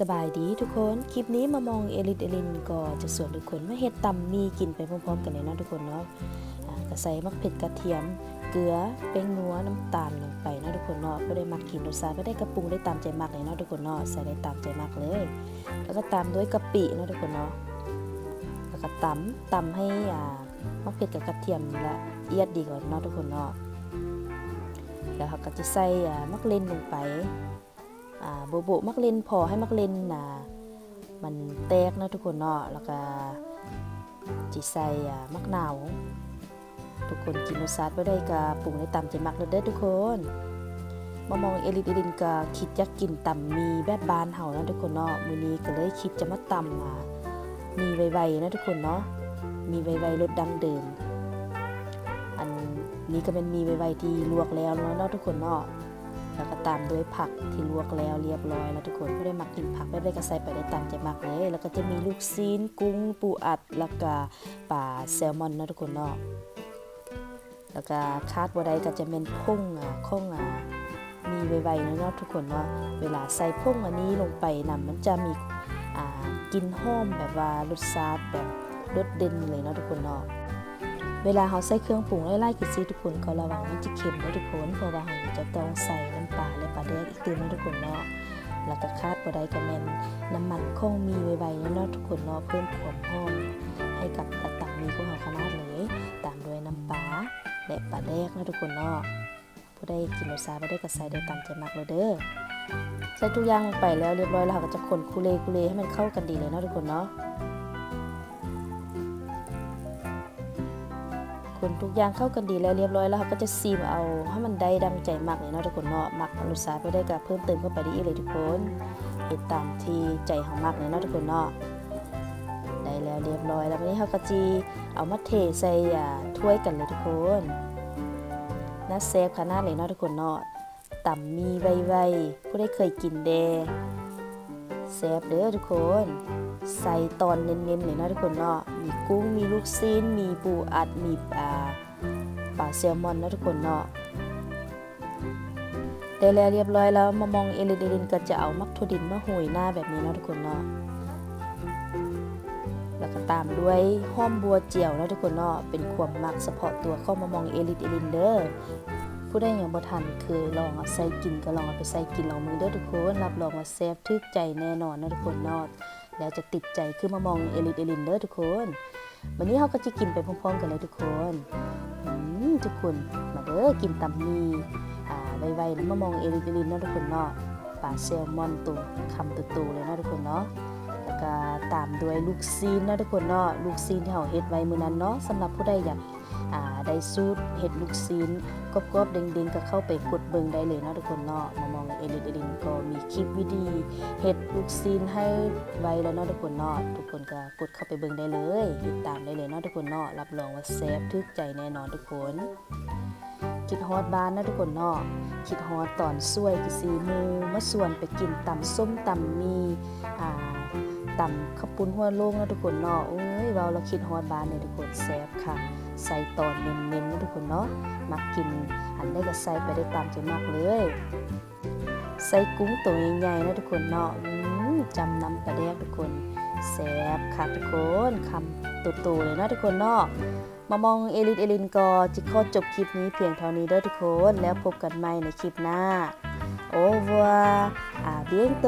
สบายดีทุกคน คลิปนี้มามองเอลินเอลินก็จะสวนทุกคนมาเฮ็ดตำมีกินไปพร้อมๆกันเลยเนาะทุกคนเนาะอ่าก็ใส่มักเผ็ดกระเทียม เกลือเป้งนัวน้ำตาลลงไปเนาะทุกคนเนาะบ่ได้มักกินรสชาติบ่ได้กระปรุงได้ตามใจมักเลยเนาะทุกคนเนาะใส่ได้ตามใจมักเลย แล้วก็ตามด้วยกะปิเนาะทุกคนเนาะแล้วก็ตำตำให้อ่ามักเผ็ดกับกระเทียมละเอียดดีก่อนเนาะทุกคนเนาะแล้วเขาก็จะใส่อ่ามักเล่นลงไป โบโบมักเล่นพอให้มักเล่นนะมันแตกเนาะทุกคนเนาะแล้วก็จิใส่อ่ามักหนาวทุกคนกินรสชาติบ่ได้ก็ปรุงได้ตามใจมักเลยเด้อทุกคนมามองเอลิดเอลินก็คิดอยากกินตำมีแบบบานเฮานะทุกคนเนาะมื้อนี้ก็เลยคิดจะมาตำอ่ามีไวๆนะทุกคนเนาะมีไวๆรสดังเดิมอันนี้ก็เป็นมีไวๆที่ลวกแล้วเนาะทุกคนเนาะ แล้วก็ตามด้วยผักที่ลวกแล้วเรียบร้อยแล้วทุกคนไม่ได้มักกินผักไม่ได้ก็ใส่ไปได้ตามใจมักเลย แล้วก็จะมีลูกซีนกุ้งปูอัด แล้วก็ปลาแซลมอนนะทุกคนเนาะแล้วก็คาดว่าใดก็จะเป็นพุ่งอะข้องอะมีไวๆนะเนาะทุกคนเนาะเวลาใส่พุ่งอันนี้ลงไปนะมันจะมีอ่ากินหอมแบบว่ารสชาติแบบรสเด่นเลยเนาะทุกคนเนาะ เวลาเราใส่เครื่องปรุงไล่ๆกินซีทุกคนก็ระวังมันจะเค็มด้วยทุกคนเพราะว่าเราจะต้องใส่น้ำปลาและปลาแดกอีกตื่นนะทุกคนเนาะแล้วก็คาดบ่ได้ก็แมนน้ำมันคงมีไวๆเนาะทุกคนเนาะเพิ่มความหอมให้กับกระตังมีของเราขนาดเลยตามด้วยน้ำปลาและปลาแดกนะทุกคนเนาะผู้ใดกินรสชาติบ่ได้ก็ใส่ได้ตามใจมักเลยเด้อใส่ทุกอย่างลงไปแล้วเรียบร้อยแล้วเราก็จะคนคุเลคุเลให้มันเข้ากันดีเลยเนาะทุกคนเนาะ คนทุกอย่างเข้ากันดีแล้วเรียบร้อยแล้วเขาก็จะซีมเอาให้มันได้ดังใจมากเลยเนาะทุกคนเนาะมักรสชาติไปได้ก็เพิ่มเติมเข้าไปได้อีกเลยทุกคนเฮ็ดตามที่ใจของมักเลยเนาะทุกคนเนาะได้แล้วเรียบร้อยแล้ววันนี้เขาก็จีเอามาเทใส่ถ้วยกันเลยทุกคนน่าเซฟขนาดเลยเนาะทุกคนเนาะตำมีไวๆผู้ได้เคยกินเดเซฟเด้อทุกคน ใส่ตอนเน้นๆเลยนะทุกคนเนาะมีกุ้งมีลูกซีนมีปูอัดมีปลาปลา แซลมอนนะทุกคนเนาะได้แล้วเรียบร้อยแล้วมามองเอลินเอลินก็จะเอามักถั่วดินมาหุยหน้าแบบนี้นะทุกคนเนาะแล้วก็ตามด้วยห้อมบัวเจียวนะทุกคนเนาะเป็นความมักเฉพาะตัวเข้ามามองเอลินเอลินเด้อผู้ใดยังบ่ทันเคยลองเอาใส่กินก็ลองเอาไปใส่กินลองมือเด้อทุกคนรับรองว่าแซ่บทึกใจแน่นอนนะทุกคนเนาะแล้วจะติดใจขึ้นมามองเอลินเอลินเด้อทุกคนวันนี้เราก็จะกินไปพร้อมๆกันเลยทุกคน ทุกคน มาเด้อกินตำมีใบไวๆนะมามองเอลิเบลินเนาะทุกคนเนาะปลาแซลมอนตัวคำตัวๆเลยเนาะทุกคนเนาะแล้วก็ตามด้วยลูกซีนเนาะทุกคนเนาะลูกซีนที่เราเฮ็ดไว้มื้อนั้นเนาะสำหรับผู้ใดอยากอ่าได้สูตรเฮ็ดลูกซีนกรอบๆเด้งๆก็เข้าไปกดเบิ่งได้เลยเนาะทุกคนเนาะมามอง อลินเอลินก็มีคลิปวิดีเฮ็ดลูกซีนให้ไว้แล้วเนาะทุกคนเนาะทุกคนก็กดเข้าไปเบิ่งได้เลยติดตามได้เลยเนาะทุกคนเนาะรับรองว่าแซ่บทึกใจแน่นอนทุกคนคิดฮอดบ้านนะทุกคนเนาะคิดฮอดตอนสวยกิซีมูมาส่วนไปกินตำส้มตำมีอ่าตำข้าวปุ้นหัวโล่งนะทุกคนเนาะโอ้ยเว้าเราคิดฮอดบ้านเนี่ยทุกคนแซ่บค่ะใส่ตอนเน้นๆนะทุกคนเนาะมักกินอันได้ก็ใส่ไปได้ตามใจมากเลย ใส่กุ้งตัวใหญ่ๆนะทุกคนเนาะจำนำปลาแดกทุกคนแซ่บค่ะทุกคนคำโตๆเลยนะทุกคนเนาะมามองเอลินเอลินกอจิขอจบคลิปนี้เพียงเท่านี้เด้อทุกคนแล้วพบกันใหม่ในคลิปหน้า โอเวอร์อาเบียงโต